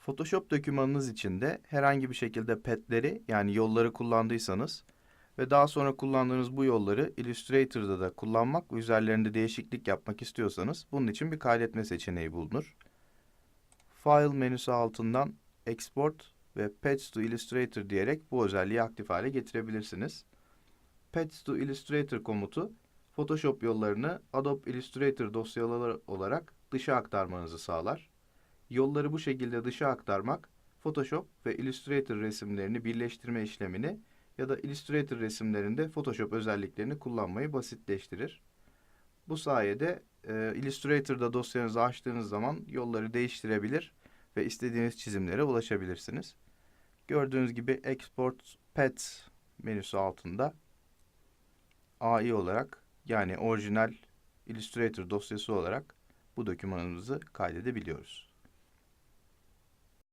Photoshop dokümanınız içinde herhangi bir şekilde petleri yani yolları kullandıysanız ve daha sonra kullandığınız bu yolları Illustrator'da da kullanmak ve üzerlerinde değişiklik yapmak istiyorsanız bunun için bir kaydetme seçeneği bulunur. File menüsü altından Export ve Paths to Illustrator diyerek bu özelliği aktif hale getirebilirsiniz. Paths to Illustrator komutu Photoshop yollarını Adobe Illustrator dosyaları olarak dışa aktarmanızı sağlar. Yolları bu şekilde dışa aktarmak, Photoshop ve Illustrator resimlerini birleştirme işlemini ya da Illustrator resimlerinde Photoshop özelliklerini kullanmayı basitleştirir. Bu sayede e, Illustrator'da dosyanızı açtığınız zaman yolları değiştirebilir ve istediğiniz çizimlere ulaşabilirsiniz. Gördüğünüz gibi Export Paths menüsü altında AI olarak yani orijinal Illustrator dosyası olarak bu dokümanımızı kaydedebiliyoruz.